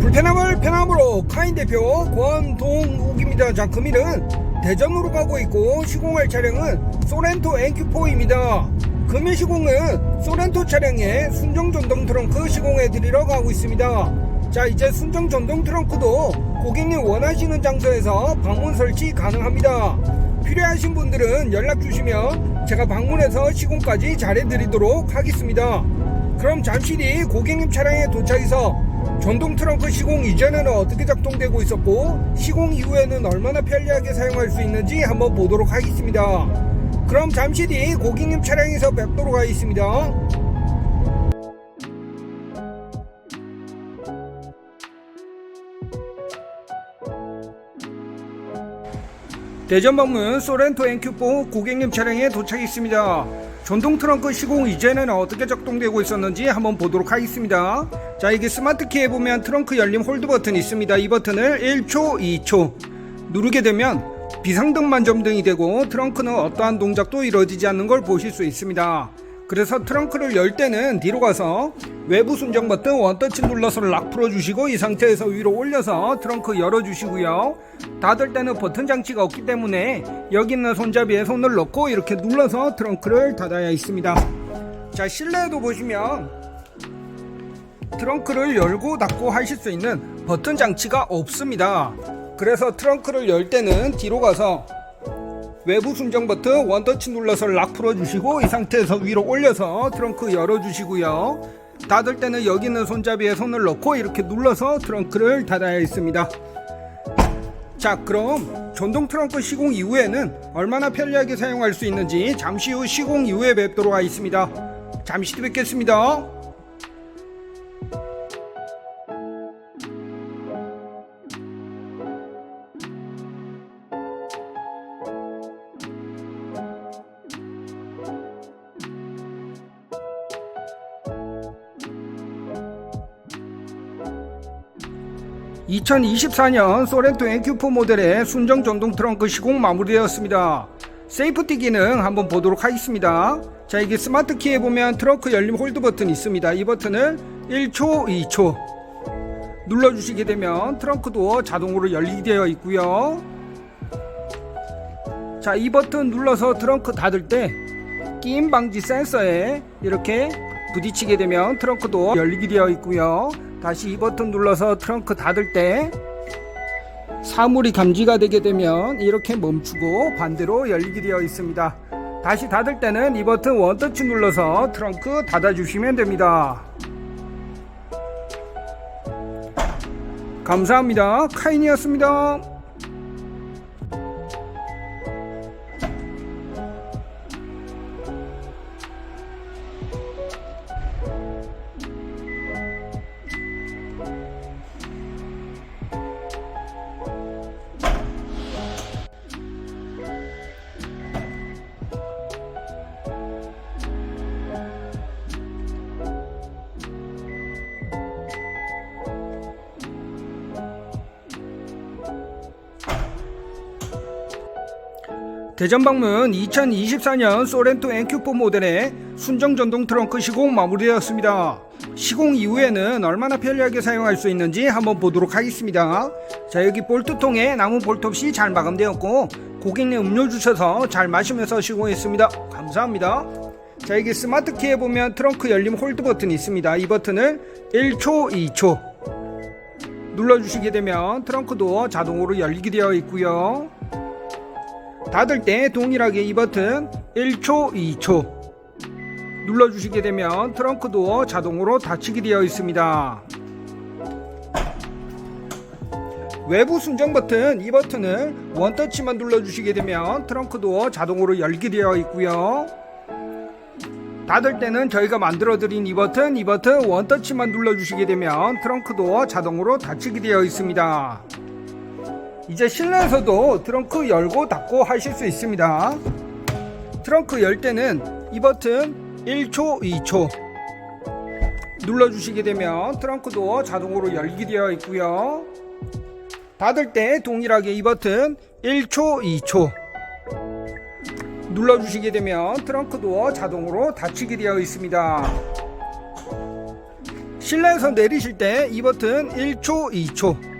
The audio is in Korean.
불편함을 편함으로 카인 대표 권동욱입니다. 자, 금일은 대전으로 가고 있고 시공할 차량은 소렌토 NQ4입니다. 금일 시공은 소렌토 차량의 순정 전동 트렁크 시공해 드리러 가고 있습니다. 자, 이제 순정 전동 트렁크도 고객님 원하시는 장소에서 방문 설치 가능합니다. 필요하신 분들은 연락 주시면 제가 방문해서 시공까지 잘해 드리도록 하겠습니다. 그럼 잠시 뒤 고객님 차량에 도착해서 전동 트렁크 시공 이전에는 어떻게 작동되고 있었고 시공 이후에는 얼마나 편리하게 사용할 수 있는지 한번 보도록 하겠습니다. 그럼 잠시 뒤 고객님 차량에서 뵙도록 하겠습니다. 대전 방문 소렌토 NQ4 고객님 차량에 도착했습니다. 전동 트렁크 시공 이전에는 어떻게 작동되고 있었는지 한번 보도록 하겠습니다. 자, 이게 스마트 키에 보면 트렁크 열림 홀드 버튼이 있습니다. 이 버튼을 1초, 2초 누르게 되면 비상등 만 점등이 되고 트렁크는 어떠한 동작도 이루어지지 않는 걸 보실 수 있습니다. 그래서 트렁크를 열 때는 뒤로 가서 외부 순정 버튼 원터치 눌러서 락 풀어주시고 이 상태에서 위로 올려서 트렁크 열어주시고요. 닫을 때는 버튼 장치가 없기 때문에 여기 있는 손잡이에 손을 넣고 이렇게 눌러서 트렁크를 닫아야 있습니다. 자 실내에도 보시면 트렁크를 열고 닫고 하실 수 있는 버튼 장치가 없습니다. 그래서 트렁크를 열 때는 뒤로 가서 외부 순정 버튼 원터치 눌러서 락 풀어주시고 이 상태에서 위로 올려서 트렁크 열어주시고요. 닫을 때는 여기 있는 손잡이에 손을 넣고 이렇게 눌러서 트렁크를 닫아야 있습니다. 자 그럼 전동 트렁크 시공 이후에는 얼마나 편리하게 사용할 수 있는지 잠시 후 시공 이후에 뵙도록 하겠습니다. 잠시 뒤 뵙겠습니다. (2024년) 소렌토 NQ4 모델의 순정 전동 트렁크 시공 마무리되었습니다. 세이프티 기능 한번 보도록 하겠습니다. 자 이게 스마트 키에 보면 트렁크 열림 홀드 버튼이 있습니다. 이 버튼을 1초 2초 눌러주시게 되면 트렁크 도어 자동으로 열리게 되어 있고요. 자 이 버튼 눌러서 트렁크 닫을 때 끼임 방지 센서에 이렇게 부딪히게 되면 트렁크 도어 열리게 되어 있고요 다시 이 버튼 눌러서 트렁크 닫을 때 사물이 감지가 되게 되면 이렇게 멈추고 반대로 열리게 되어 있습니다. 다시 닫을 때는 이 버튼 원터치 눌러서 트렁크 닫아 주시면 됩니다. 감사합니다. 카인이었습니다 대전 방문 2024년 소렌토 NQ4 모델의 순정 전동 트렁크 시공 마무리되었습니다. 시공 이후에는 얼마나 편리하게 사용할 수 있는지 한번 보도록 하겠습니다. 자 여기 볼트통에 나무 볼트 없이 잘 마감되었고 고객님 음료 주셔서 잘 마시면서 시공했습니다. 감사합니다. 자 여기 스마트 키에 보면 트렁크 열림 홀드 버튼이 있습니다. 이 버튼을 1초, 2초 눌러주시게 되면 트렁크 도어 자동으로 열리게 되어 있고요. 닫을 때 동일하게 이 버튼 1초, 2초 눌러주시게 되면 트렁크 도어 자동으로 닫히게 되어 있습니다. 외부 순정 버튼 이 버튼을 원터치만 눌러주시게 되면 트렁크 도어 자동으로 열게 되어 있고요. 닫을 때는 저희가 만들어 드린 이 버튼 이 버튼 원터치만 눌러주시게 되면 트렁크 도어 자동으로 닫히게 되어 있습니다. 이제 실내에서도 트렁크 열고 닫고 하실 수 있습니다. 트렁크 열 때는 이 버튼 1초, 2초 눌러주시게 되면 트렁크 도어 자동으로 열게 되어 있고요. 닫을 때 동일하게 이 버튼 1초, 2초 눌러주시게 되면 트렁크 도어 자동으로 닫히게 되어 있습니다. 실내에서 내리실 때 이 버튼 1초, 2초